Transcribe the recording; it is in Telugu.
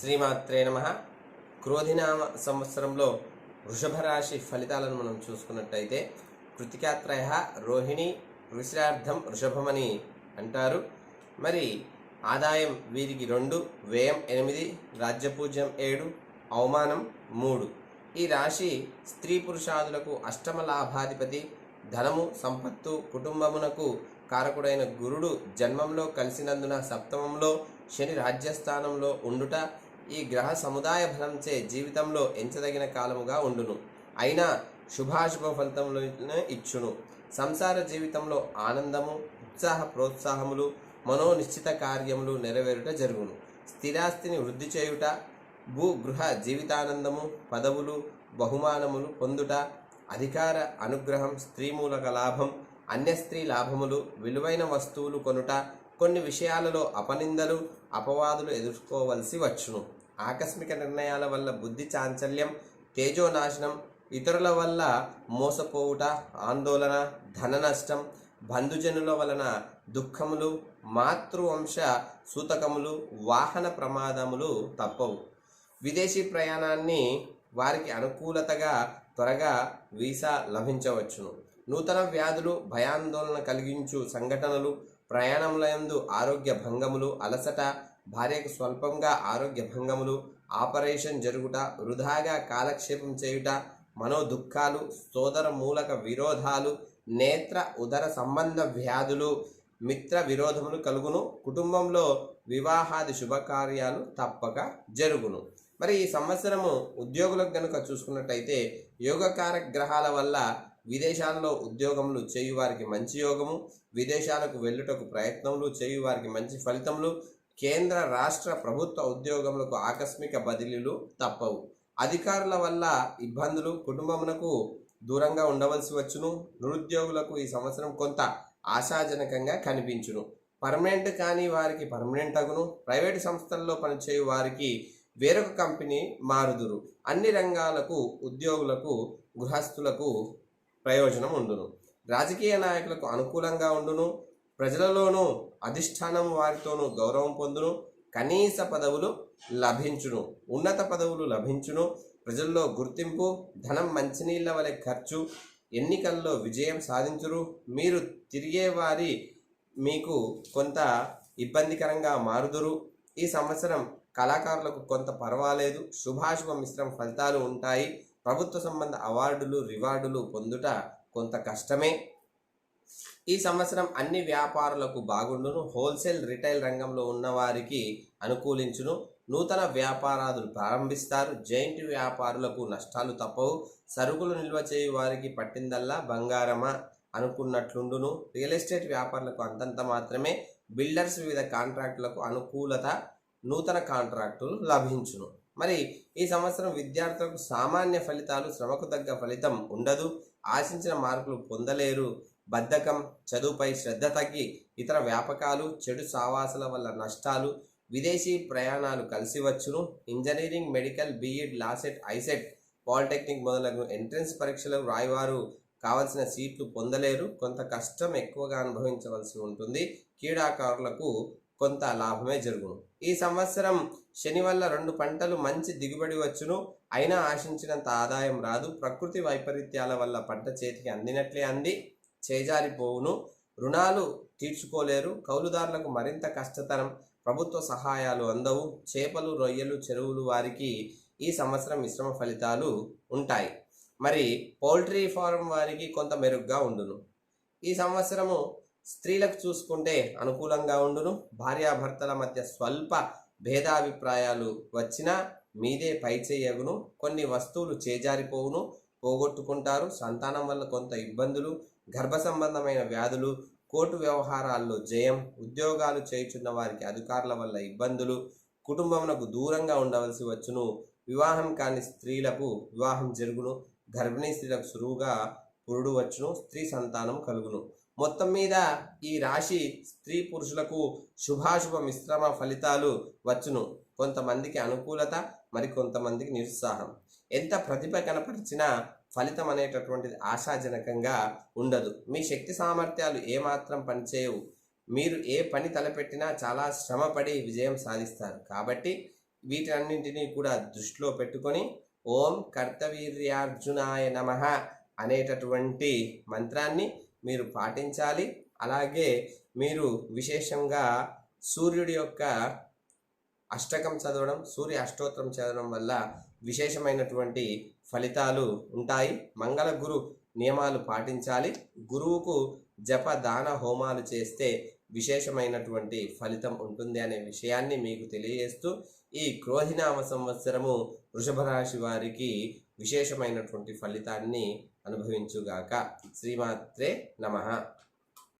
శ్రీమాత్రే నమ. క్రోధినామ సంవత్సరంలో వృషభ రాశి ఫలితాలను మనం చూసుకున్నట్టయితే కృతికాత్రయ రోహిణి వృషార్థం వృషభమని అంటారు. మరి ఆదాయం వీరికి రెండు వ్యయం ఎనిమిది రాజ్యపూజ్యం ఏడు అవమానం మూడు. ఈ రాశి స్త్రీ పురుషాదులకు అష్టమ లాభాధిపతి ధనము సంపత్తు కుటుంబమునకు కారకుడైన గురుడు జన్మంలో కలిసినందున సప్తమంలో శని రాజ్యస్థానంలో ఉండుట ఈ గ్రహ సముదాయ ఫలంచే జీవితంలో ఎంచదగిన కాలముగా ఉండును. అయినా శుభాశుభ ఫలితంలోనే ఇచ్చును. సంసార జీవితంలో ఆనందము ఉత్సాహ ప్రోత్సాహములు మనోనిశ్చిత కార్యములు నెరవేరుట జరుగును. స్థిరాస్తిని వృద్ధి చేయుట భూ గృహ జీవితానందము పదవులు బహుమానములు పొందుట అధికార అనుగ్రహం స్త్రీ మూలక లాభం అన్య స్త్రీ లాభములు విలువైన వస్తువులు కొనుట కొన్ని విషయాలలో అపనిందలు అపవాదులు ఎదుర్కోవలసి వచ్చును. ఆకస్మిక నిర్ణయాల వల్ల బుద్ధి చాంచల్యం తేజోనాశనం ఇతరుల వల్ల మోసపోవుట ఆందోళన ధన నష్టం బంధుజనుల వలన దుఃఖములు మాతృవంశ సూతకములు వాహన ప్రమాదములు తప్పవు. విదేశీ ప్రయాణాన్ని వారికి అనుకూలతగా త్వరగా వీసా లభించవచ్చును. నూతన వ్యాధులు భయాందోళన కలిగించు సంఘటనలు ప్రయాణములందు ఆరోగ్య భంగములు అలసట భార్యకు స్వల్పంగా ఆరోగ్య భంగములు ఆపరేషన్ జరుగుట వృధాగా కాలక్షేపం చేయుట మనో దుఃఖాలు సోదర మూలక విరోధాలు నేత్ర ఉదర సంబంధ వ్యాధులు మిత్ర విరోధములు కలుగును. కుటుంబంలో వివాహాది శుభకార్యాలు తప్పక జరుగును. మరి ఈ సంవత్సరము ఉద్యోగులకు కనుక చూసుకున్నట్టయితే యోగకార గ్రహాల వల్ల విదేశాలలో ఉద్యోగములు చేయు వారికి మంచి యోగము. విదేశాలకు వెళ్ళుటకు ప్రయత్నములు చేయు వారికి మంచి ఫలితములు. కేంద్ర రాష్ట్ర ప్రభుత్వ ఉద్యోగములకు ఆకస్మిక బదిలీలు తప్పవు. అధికారుల వల్ల ఇబ్బందులు కుటుంబమునకు దూరంగా ఉండవలసి వచ్చును. నిరుద్యోగులకు ఈ సంవత్సరం కొంత ఆశాజనకంగా కనిపించును. పర్మనెంట్ కాని వారికి పర్మనెంట్ అగును. ప్రైవేటు సంస్థల్లో పనిచేయు వారికి వేరొక కంపెనీ మారుదురు. అన్ని రంగాలకు ఉద్యోగులకు గృహస్థులకు ప్రయోజనం ఉండును రాజకీయ నాయకులకు అనుకూలంగా ఉండును ప్రజలలోనూ అధిష్టానం వారితోనూ గౌరవం పొందును కనీస పదవులు లభించును ఉన్నత పదవులు లభించును ప్రజల్లో గుర్తింపు ధనం మంచినీళ్ళ వలె ఖర్చు ఎన్నికల్లో విజయం సాధించురు మీరు తిరిగే వారి మీకు కొంత ఇబ్బందికరంగా మారుదురు. ఈ సంవత్సరం కళాకారులకు కొంత పర్వాలేదు శుభాశుభ మిశ్రమ ఫలితాలు ఉంటాయి. ప్రభుత్వ సంబంధ అవార్డులు రివార్డులు పొందుట కొంత కష్టమే. ఈ సంవత్సరం అన్ని వ్యాపారులకు బాగుండును. హోల్సేల్ రిటైల్ రంగంలో ఉన్న వారికి అనుకూలించును. నూతన వ్యాపారాదులు ప్రారంభిస్తారు. జైంట్ వ్యాపారులకు నష్టాలు తప్పవు. సరుకులు నిల్వ చేయు వారికి పట్టిందల్లా బంగారమా అనుకున్నట్లుండును. రియల్ ఎస్టేట్ వ్యాపారులకు అంతంత మాత్రమే. బిల్డర్స్ వివిధ కాంట్రాక్టులకు అనుకూలత నూతన కాంట్రాక్టులు లభించును. మరి ఈ సంవత్సరం విద్యార్థులకు సామాన్య ఫలితాలు శ్రమకు తగ్గ ఫలితం ఉండదు. ఆశించిన మార్కులు పొందలేరు. బద్ధకం చదువుపై శ్రద్ధ తగ్గి ఇతర వ్యాపకాలు చెడు సావాసాల వల్ల నష్టాలు విదేశీ ప్రయాణాలు కలిసి వచ్చును engineering medical B Ed LAWCET ICET polytechnic మొదలగు ఎంట్రన్స్ పరీక్షలు రాయవారు కావలసిన సీట్లు పొందలేరు. కొంత కష్టం ఎక్కువగా అనుభవించవలసి ఉంటుంది. క్రీడాకారులకు కొంత లాభమే జరుగును. ఈ సంవత్సరం శని వల్ల రెండు పంటలు మంచి దిగుబడి వచ్చును. అయినా ఆశించినంత ఆదాయం రాదు. ప్రకృతి వైపరీత్యాల వల్ల పంట చేతికి అందినట్లే అంది చేజారిపోవును. రుణాలు తీర్చుకోలేరు. కౌలుదారులకు మరింత కష్టతరం. ప్రభుత్వ సహాయాలు అందవు. చేపలు రొయ్యలు చెరువులు వారికి ఈ సంవత్సరం మిశ్రమ ఫలితాలు ఉంటాయి. మరి పౌల్ట్రీ ఫారం వారికి కొంత మెరుగ్గా ఉండును. ఈ సంవత్సరము స్త్రీలకు చూసుకుంటే అనుకూలంగా ఉండును. భార్యాభర్తల మధ్య స్వల్ప భేదాభిప్రాయాలు వచ్చినా మీదే పైచేయగును కొన్ని వస్తువులు చేజారిపోవును పోగొట్టుకుంటారు. సంతానం వల్ల కొంత ఇబ్బందులు గర్భ సంబంధమైన వ్యాధులు కోర్టు వ్యవహారాల్లో జయం ఉద్యోగాలు చేయుచున్న వారికి అధికారుల వల్ల ఇబ్బందులు కుటుంబమునకు దూరంగా ఉండవలసి వచ్చును. వివాహం కాని స్త్రీలకు వివాహం జరుగును. గర్భిణీ స్త్రీలకు సులువుగా పురుడు వచ్చును. స్త్రీ సంతానం కలుగును. మొత్తం మీద ఈ రాశి స్త్రీ పురుషులకు శుభాశుభ మిశ్రమ ఫలితాలు వచ్చును. కొంతమందికి అనుకూలత మరి కొంతమందికి నిరుత్సాహం. ఎంత ప్రతిభ కనపరిచినా ఫలితం అనేటటువంటిది ఆశాజనకంగా ఉండదు. మీ శక్తి సామర్థ్యాలు ఏమాత్రం పనిచేయవు. మీరు ఏ పని తలపెట్టినా చాలా శ్రమపడి విజయం సాధిస్తారు. కాబట్టి వీటన్నింటినీ కూడా దృష్టిలో పెట్టుకొని ఓం కర్తవీర్యార్జునాయ నమ అనేటటువంటి మంత్రాన్ని మీరు పాటించాలి. అలాగే మీరు విశేషంగా సూర్యుడి యొక్క అష్టకం చదవడం సూర్య అష్టోత్తరం చదవడం వల్ల విశేషమైనటువంటి ఫలితాలు ఉంటాయి. మంగళ గురు నియమాలు పాటించాలి. గురువుకు జప దాన హోమాలు చేస్తే విశేషమైనటువంటి ఫలితం ఉంటుంది అనే విషయాన్ని మీకు తెలియజేస్తూ ఈ క్రోధినామ సంవత్సరము వృషభ రాశి వారికి విశేషమైనటువంటి ఫలితాన్ని అనుభవించుగాక. శ్రీమాత్రే నమః.